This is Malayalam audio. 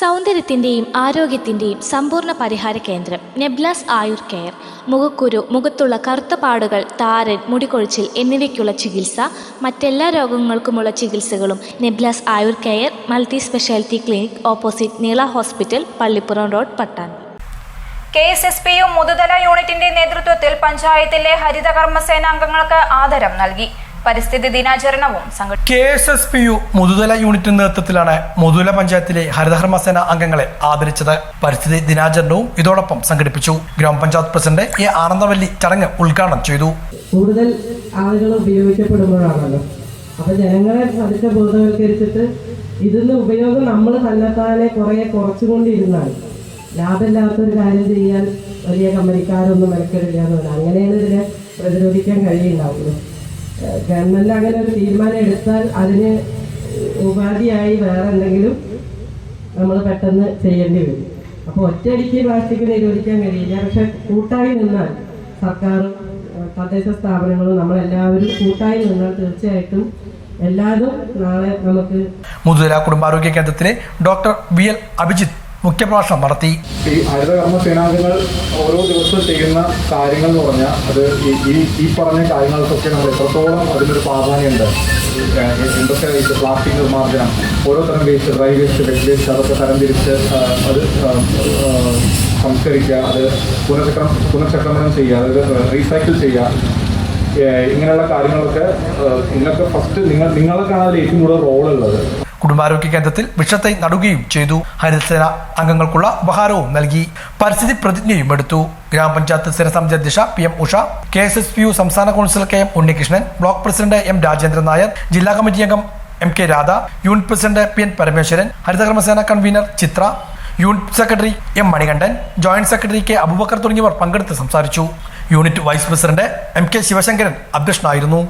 സൗന്ദര്യത്തിന്റെയും ആരോഗ്യത്തിന്റെയും സമ്പൂർണ പരിഹാര കേന്ദ്രം നെബ്ലാസ് ആയുർ കെയർ. മുഖക്കുരു മുഖത്തുള്ള കറുത്ത പാടുകൾ താരൻ മുടികൊഴിച്ചിൽ എന്നിവയ്ക്കുള്ള ചികിത്സ മറ്റെല്ലാ രോഗങ്ങൾക്കുമുള്ള ചികിത്സകളും നെബ്ലാസ് Ayur care multi speciality clinic opposite നീള hospital Pallippuram road Pathaan K S S P U Muthuthala യൂണിറ്റിന്റെ നേതൃത്വത്തിൽ പഞ്ചായത്തിലെ ഹരിതകർമ്മസേന അംഗങ്ങൾക്ക് ആദരം നൽകി. പരിസ്ഥിതി ദിനാചരണവും സംഘടിപ്പിച്ചു K S S P U Muthuthala യൂണിറ്റിന്റെ നേതൃത്വത്തിലാണ് മുതുതല പഞ്ചായത്തിലെ ഹരിതകർമ്മസേന അംഗങ്ങളെ ആദരിച്ചത്. പരിസ്ഥിതി ദിനാചരണവും ഇതോടൊപ്പം സംഘടിപ്പിച്ചു. ഗ്രാമപഞ്ചായത്ത് പ്രസിഡന്റ് എ ആനന്ദവല്ലി ചടങ്ങ് ഉദ്ഘാടനം ചെയ്തു. കൂടുതൽ ആളുകൾ ഉപയോഗിക്കപ്പെടുമ്പോഴാണല്ലോ അപ്പൊ ജനങ്ങളെ പതുക്കെ ബോധവൽക്കരിച്ചിട്ട് ഇതിന്റെ ഉപയോഗം നമ്മൾ തന്നെത്താനെ കുറെ കുറച്ചുകൊണ്ടിരുന്നാണ്. ലാഭമില്ലാത്തൊരു കാര്യം ചെയ്യാൻ വലിയ കമ്പനിക്കാരൊന്നും മെനക്കെടില്ല എന്ന് അങ്ങനെയാണ് ഇതിനെ പ്രതിരോധിക്കാൻ കഴിയുണ്ടാവുള്ളൂ ഗവൺമെന്റ് അങ്ങനെ ഒരു തീരുമാനം എടുത്താൽ അതിന് ഉപാധിയായി വേറെ എന്തെങ്കിലും നമ്മൾ പെട്ടെന്ന് ചെയ്യേണ്ടി വരും. അപ്പോൾ ഒറ്റയടിക്ക് പ്ലാസ്റ്റിക് നിരോധിക്കാൻ കഴിയില്ല. പക്ഷെ കൂട്ടായി നിന്നാൽ സർക്കാരും തദ്ദേശ സ്ഥാപനങ്ങളും നമ്മളെല്ലാവരും കൂട്ടായി നിന്നാൽ തീർച്ചയായിട്ടും എല്ലാതും നാളെ നമുക്ക് മുതുതല കുടുംബാരോഗ്യ കേന്ദ്രത്തിലെ ഡോക്ടർ വി എൽ അഭിജിത്ത് മുഖ്യപ്രഭാഷണം നടത്തി. ഈ ഹരിതകർമ്മ സേനാംഗങ്ങൾ ഓരോ ദിവസവും ചെയ്യുന്ന കാര്യങ്ങൾ എന്ന് പറഞ്ഞാൽ അത് ഈ ഈ പറഞ്ഞ കാര്യങ്ങൾക്കൊക്കെ നമ്മൾ എത്രത്തോളം അതിനൊരു പ്രാധാന്യമുണ്ട്. എന്തൊക്കെ ഇത് പ്ലാസ്റ്റിക് നിർമ്മാർജനം ഓരോ തരം waste dry waste wet waste അതൊക്കെ തരംതിരിച്ച് അത് സംസ്കരിക്കുക അത് പുനഃചക്രം പുനഃചക്രമണം ചെയ്യുക അതായത് റീസൈക്കിൾ ചെയ്യുക. ഇങ്ങനെയുള്ള കാര്യങ്ങളൊക്കെ നിങ്ങൾക്ക് ഫസ്റ്റ് നിങ്ങൾ നിങ്ങൾക്കാണ് അതിൽ ഏറ്റവും കൂടുതൽ റോൾ ഉള്ളത്. കുടുംബാരോഗ്യ കേന്ദ്രത്തിൽ വിഷത്തൈ നടുകയും ചെയ്തു. ഹരിതസേന അംഗങ്ങൾക്കുള്ള ഉപഹാരവും നൽകി. പരിസ്ഥിതി പ്രതിജ്ഞയും എടുത്തു. ഗ്രാമപഞ്ചായത്ത് സ്ഥിരസമിതി അധ്യക്ഷ P M Usha K S S P U സംസ്ഥാന councillor K M Unnikrishnan block president M Rajendran Nair ജില്ലാ കമ്മിറ്റി അംഗം M K Radha unit president P N Parameswaran ഹരിതകർമ്മസേന convener Chitra unit secretary M Manikandan joint secretary K Abubakar തുടങ്ങിയവർ പങ്കെടുത്ത് സംസാരിച്ചു. Unit vice president M K Sivasankaran അധ്യക്ഷനായിരുന്നു.